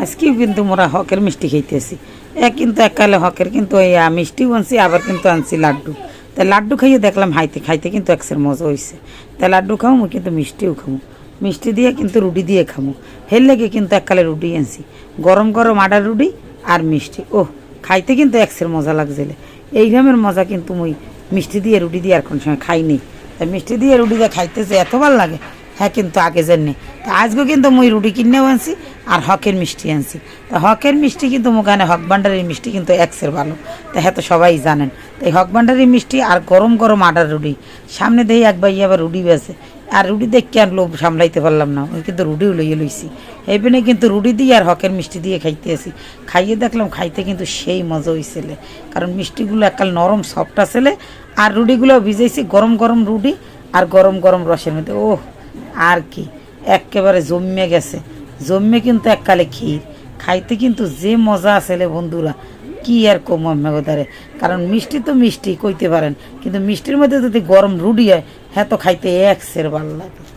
আজকেও কিন্তু মোরা হকের মিষ্টি খাইতেছি। এ কিন্তু এককালে হকের কিন্তু এই আ, মিষ্টিও আনছি আবার কিন্তু আনছি লাড্ডু। তা লাড্ডু খাইয়ে দেখলাম হাইতে খাইতে কিন্তু একসের মজা হয়েছে তা লাড্ডু খামো কিন্তু মিষ্টিও খামো। মিষ্টি দিয়ে কিন্তু রুটি দিয়ে খামো। হের লেগে কিন্তু এককালে রুটি আনছি। গরম গরম আডার রুটি আর মিষ্টি। ও খাইতে কিন্তু একসের মজা লাগছিলে। এই গ্রামের মজা কিন্তু মুই মিষ্টি দিয়ে রুটি দিয়ে আর কোনো সময় খাইনি। তা মিষ্টি দিয়ে রুটি দিয়ে খাইতেছে এত ভালো লাগে। হ্যাঁ কিন্তু আগে জানি তা আজকে কিন্তু মুই রুটি কিনেও আনছি আর হকের মিষ্টি আনছি। তা হকের মিষ্টি কিন্তু মোখানে হক ভান্ডারের মিষ্টি কিন্তু একসের ভালো। তা হ্যাঁ তো সবাই জানেন। তাই হক ভান্ডারের মিষ্টি আর গরম গরম আটার রুটি। সামনে দেই এক ভাই আবার রুটি বেছে আর রুটি দেখে আর লোভ সামলাইতে পারলাম না ওই কিন্তু রুটিও লইয়ে লইছি। এইখানে কিন্তু রুটি দিয়ে আর হকের মিষ্টি দিয়ে খাইতে আসি খাইয়ে দেখলাম খাইতে কিন্তু সেই মজা হয়েছিলে কারণ মিষ্টিগুলো এককাল নরম সফট আসলে আর রুটিগুলো ভিজাইছি গরম গরম রুটি আর গরম গরম রসের মধ্যে। ওহ, আর কি। একেবারে জমে গেছে। জমিয়ে কিন্তু এককালে ক্ষীর, খাইতে কিন্তু যে মজা আসলে বন্ধুরা, কি আর কম মেঘদারে কারণ মিষ্টি তো মিষ্টি, কইতে পারেন। কিন্তু মিষ্টির মধ্যে যদি গরম রুটি হয় হ্যাঁ তো খাইতে এক সের ভালো লাগে।